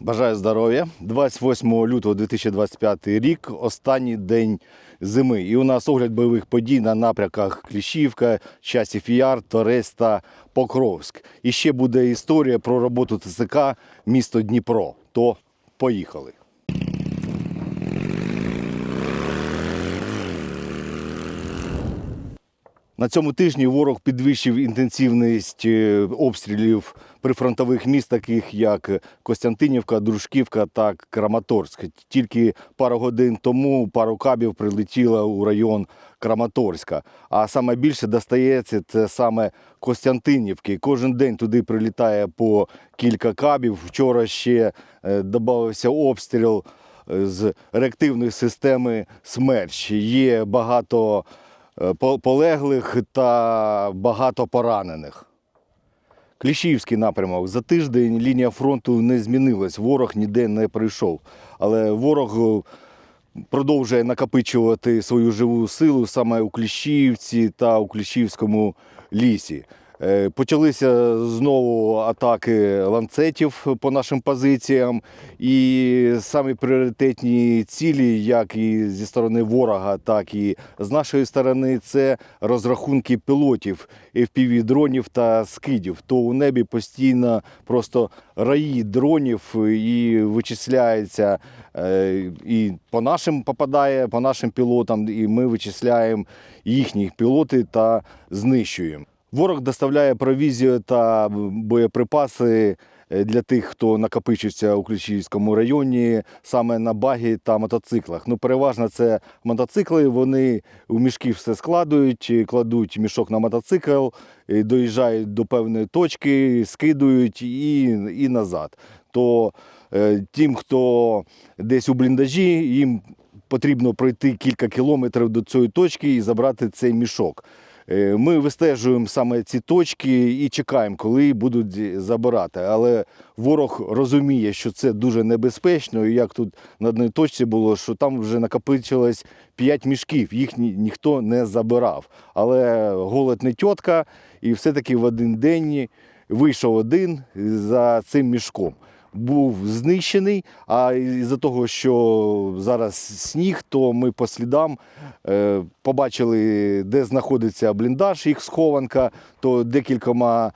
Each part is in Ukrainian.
Бажаю здоров'я. 28 лютого 2025 рік, останній день зими. І у нас огляд бойових подій на напрямках Кліщівка, Часів Яр, Торець та Покровськ. І ще буде історія про роботу ТСК місто Дніпро. То поїхали. На цьому тижні ворог підвищив інтенсивність е, обстрілів прифронтових міст, таких як Костянтинівка, Дружківка та Краматорськ. Тільки пару годин тому пару кабів прилетіло у район Краматорська. А саме більше достається це саме Костянтинівки. Кожен день туди прилітає по кілька кабів. Вчора ще е, додався обстріл е, з реактивної системи «Смерч». Є багато полеглих та багато поранених. Кліщівський напрямок. За тиждень лінія фронту не змінилась, ворог ніде не прийшов. Але ворог е, продовжує накопичувати свою живу силу саме у Кліщівці та у Кліщівському лісі. Е, Почалися знову атаки ланцетів по нашим позиціям, і самі пріоритетні цілі, як і зі сторони ворога, так і з нашої сторони, це розрахунки пілотів, fpv дронів та скидів. То у небі постійно просто раї дронів і вичисляється е, і по нашим попадає, по нашим пілотам, і ми вичисляємо їхні пілоти та знищуємо. Ворог доставляє провізію та боєприпаси е, для тих, хто накопичився у Ключівському районі, саме на багі та мотоциклах. Ну, переважно це мотоцикли. Вони у мішки все складують, кладуть мішок на мотоцикл, доїжджають до певної точки, скидують і, і назад. То е, тим, хто десь у бліндажі, їм потрібно пройти кілька кілометрів до цієї точки і забрати цей мішок. Е, Ми вистежуємо саме ці точки і чекаємо, коли будуть забирати. Але ворог розуміє, що це дуже небезпечно. І як тут на одній точці було, що там вже накопичилось 5 мішків, їх ні, ніхто не забирав. Але голод не тітка, і все-таки в один день вийшов один за цим мішком. Був знищений, а із-за того, що зараз сніг, то ми по слідам е, побачили, де знаходиться бліндаж, їх схованка, то декількома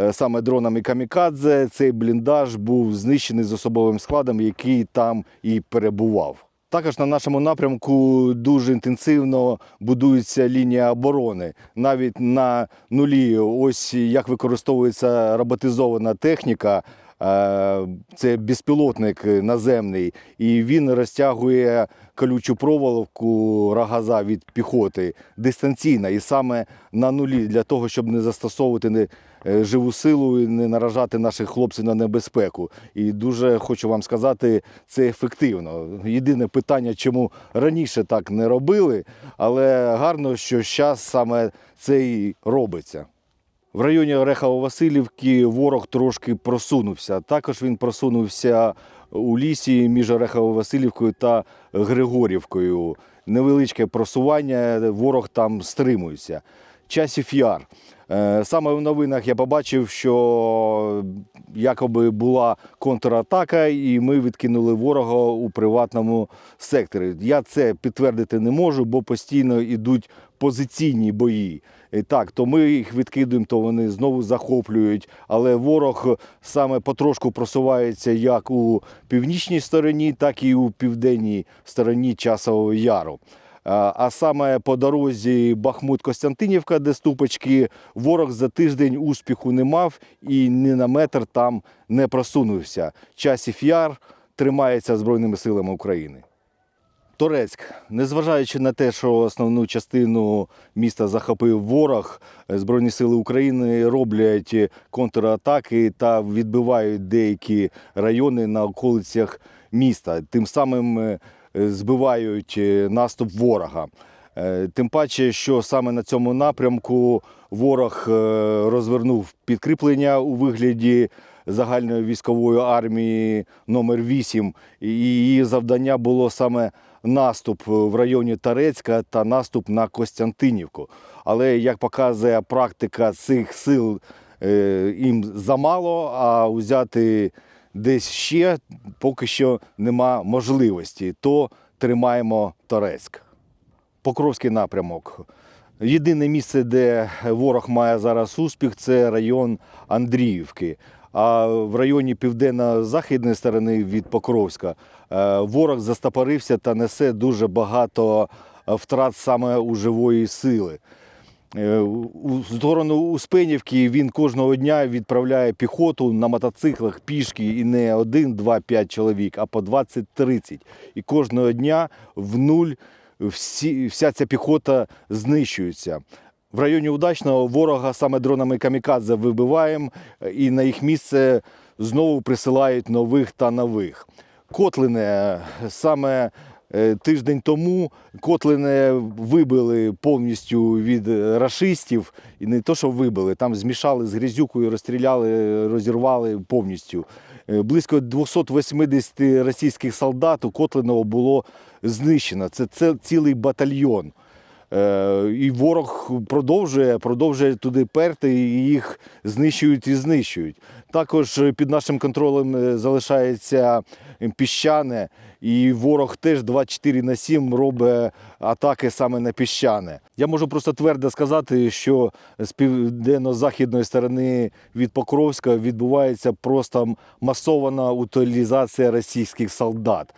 е, саме дронами камікадзе цей бліндаж був знищений з особовим складом, який там і перебував. Також на нашому напрямку дуже інтенсивно будується лінія оборони. Навіть на нулі, ось як використовується роботизована техніка. Е, Це безпілотник наземний, і він розтягує колючу проволоку рогаза від піхоти дистанційно і саме на нулі для того, щоб не застосовувати е, живу силу і не наражати наших хлопців на небезпеку. І дуже хочу вам сказати, це ефективно. Єдине питання, чому раніше так не робили, але гарно, що зараз саме це і робиться. В районі Орехово-Василівки ворог трошки просунувся. Також він просунувся у лісі між Орехово-Василівкою та Григорівкою. Невеличке просування, ворог там стримується. Часів яр. Е, Саме в новинах я побачив, що якоби була контратака, і ми відкинули ворога у приватному секторі. Я це підтвердити не можу, бо постійно йдуть позиційні бої. І так, то ми їх відкидуємо, то вони знову захоплюють. Але ворог саме потрошку просувається як у північній стороні, так і у південній стороні Часового Яру. А саме по дорозі Бахмут-Костянтинівка, де ступочки, ворог за тиждень успіху не мав і ні на метр там не просунувся. Часів яр тримається Збройними силами України. Торецьк, незважаючи на те, що основну частину міста захопив ворог, Збройні сили України роблять контратаки та відбивають деякі райони на околицях міста. Тим самим е, збивають е, наступ ворога. Е, Тим паче, що саме на цьому напрямку ворог е, розвернув підкріплення у вигляді загальної військової армії номер 8 і її завдання було саме наступ в районі Тарецька та наступ на Костянтинівку. Але як показує практика цих сил, їм замало, а взяти десь ще поки що нема можливості, то тримаємо Торецьк. Покровський напрямок. Єдине місце, де ворог має зараз успіх, це район Андріївки. А в районі південно-західної сторони від Покровська е, ворог застопорився та несе дуже багато втрат саме у живої сили. Е, У сторону Успенівки він кожного дня відправляє піхоту на мотоциклах пішки і не один, два, п'ять чоловік, а по 20-30. І кожного дня в нуль всі, вся ця піхота знищується. В районі удачного ворога саме дронами камікадзе вибиваємо, е, і на їх місце знову присилають нових та нових. Котлине саме е, тиждень тому Котлине вибили повністю від е, рашистів. І не то, що вибили, там змішали з грязюкою, розстріляли, розірвали повністю. Е, Близько 280 російських солдат у Котлиного було знищено. Це, це цілий батальйон. Е, І ворог продовжує, продовжує туди перти, і їх знищують і знищують. Також під нашим контролем е, залишається піщане, і ворог теж 24 на 7 робить атаки саме на піщане. Я можу просто твердо сказати, що з південно-західної сторони від Покровська відбувається просто масована утилізація російських солдат.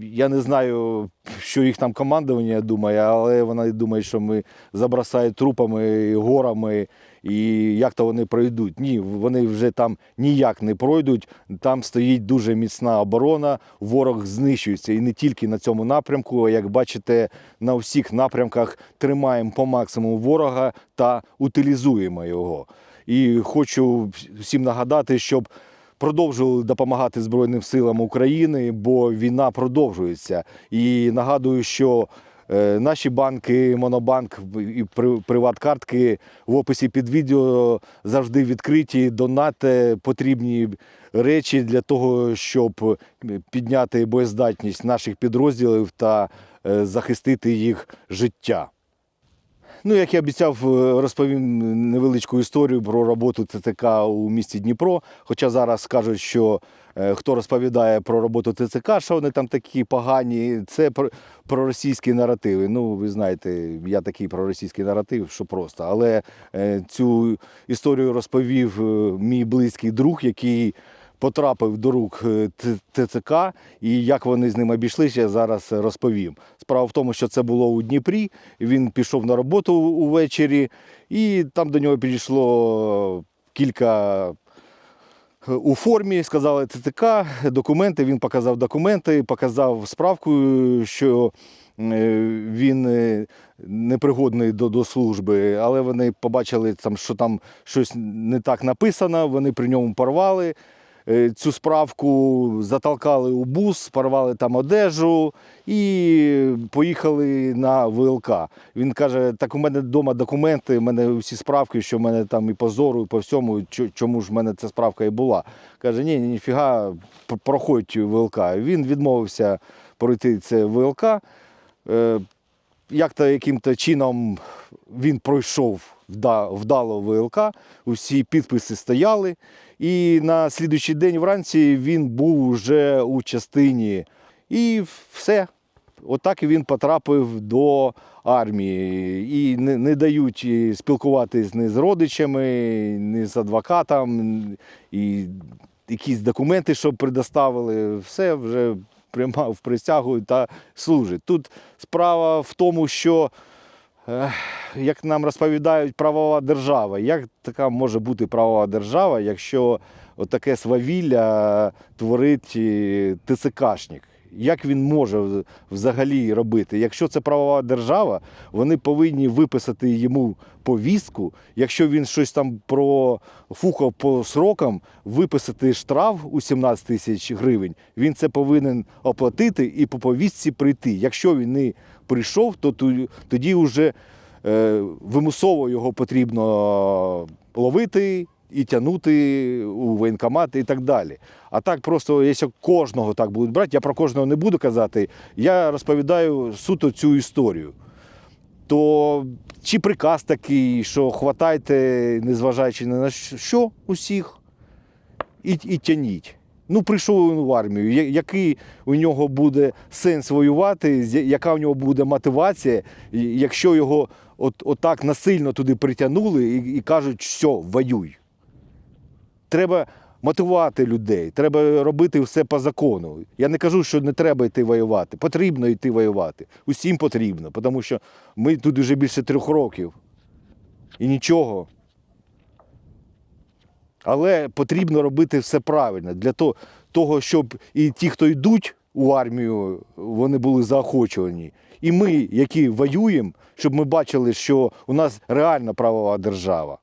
Я не знаю, що їх там командування думає, але вони думають, що ми забросають трупами, горами, і як то вони пройдуть. Ні, вони вже там ніяк не пройдуть. Там стоїть дуже міцна оборона, ворог знищується. І не тільки на цьому напрямку, а як бачите, на всіх напрямках тримаємо по максимуму ворога та утилізуємо його. І хочу всім нагадати, щоб продовжували допомагати Збройним силам України, бо війна продовжується. І нагадую, що е, наші банки, Монобанк і приваткартки в описі під відео завжди відкриті. Донати потрібні речі для того, щоб підняти боєздатність наших підрозділів та е, захистити їх життя. Ну, як я обіцяв, е, розповім невеличку історію про роботу ТЦК у місті Дніпро. Хоча зараз кажуть, що е, хто розповідає про роботу ТЦК, що вони там такі погані, це про, про російські наративи. Ну, ви знаєте, я такий проросійський наратив, що просто. Але е, цю історію розповів мій близький друг, який потрапив до рук е, ТЦК, і як вони з ним обійшлися, я зараз розповім. Справа в тому, що це було у Дніпрі. Він пішов на роботу увечері, і там до нього підійшло кілька. е, У формі сказали ТЦК, документи. Він показав документи, показав справку, що е, він непригодний до, до служби, але вони побачили, там, що там щось не так написано, вони при ньому порвали цю справку, затолкали у бус, порвали там одежу і поїхали на ВЛК. Він каже: так у мене вдома документи, у мене всі справки, що в мене там і по зору, і по всьому, чому ж в мене ця справка і була. Каже, ні, ні, ніфіга, проходь ВЛК. Він відмовився пройти це ВЛК. Е, як-то яким-то чином він пройшов вдало ВЛК, усі підписи стояли. І на слідуючий день вранці він був вже у частині. І все. Отак він потрапив до армії. І не, не дають спілкуватись ні з родичами, ні з адвокатом, і якісь документи, щоб предоставили. Все вже приймав присягу та служить. Тут справа в тому, що як нам розповідають, правова держава. Як така може бути правова держава, якщо таке свавілля творить е, ТЦКшник? Як він може взагалі робити? Якщо це правова держава, вони повинні виписати йому повістку. Якщо він щось там профукав по срокам, виписати штраф у 17 тисяч гривень. Він це повинен оплатити і по повістці прийти. Якщо він не прийшов, то тоді вже е, вимусово його потрібно ловити і тягнути у воєнкомат і так далі. А так просто, якщо кожного так будуть брати, я про кожного не буду казати, я розповідаю суто цю історію. То чи приказ такий, що хватайте, незважаючи на що, усіх, і, і тяніть. Ну, прийшов він в армію. Який у нього буде сенс воювати, яка у нього буде мотивація, якщо його от, отак насильно туди притягнули і, і кажуть, все, воюй. Треба мотивувати людей, треба робити все по закону. Я не кажу, що не треба йти воювати. Потрібно йти воювати. Усім потрібно, тому що ми тут вже більше трьох років. І нічого. Але потрібно робити все правильно для того, щоб і ті, хто йдуть у армію, вони були заохочувані. І ми, які воюємо, щоб ми бачили, що у нас реальна правова держава.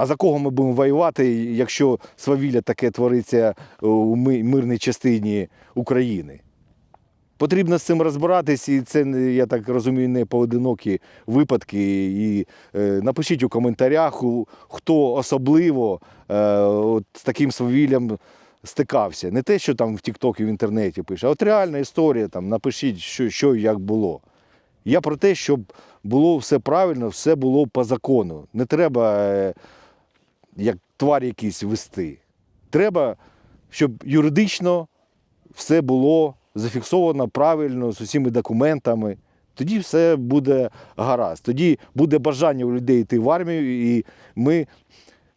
А за кого ми будемо воювати, якщо свавілля таке твориться у мирній частині України? Потрібно з цим розбиратись, і це, я так розумію, не поодинокі випадки. І е, напишіть у коментарях, хто особливо е, от, з таким свавіллям стикався. Не те, що там в Тіктокі в інтернеті пише, а от реальна історія. Там, напишіть, що, що і як було. Я про те, щоб було все правильно, все було по закону. Не треба е, як твар якийсь вести. Треба, щоб юридично все було зафіксовано правильно з усіма документами. Тоді все буде гаразд. Тоді буде бажання у людей йти в армію, і ми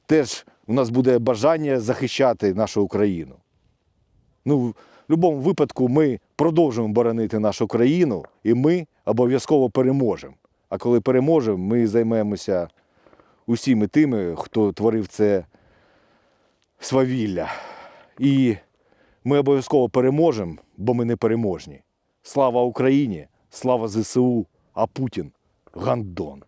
теж у нас буде бажання захищати нашу Україну. Ну, в будь-якому випадку ми продовжуємо боронити нашу країну, і ми обов'язково переможемо. А коли переможемо, ми займемося усіми тими, хто творив це свавілля. І ми обов'язково переможемо, бо ми не переможні. Слава Україні! Слава ЗСУ! А Путін гандон.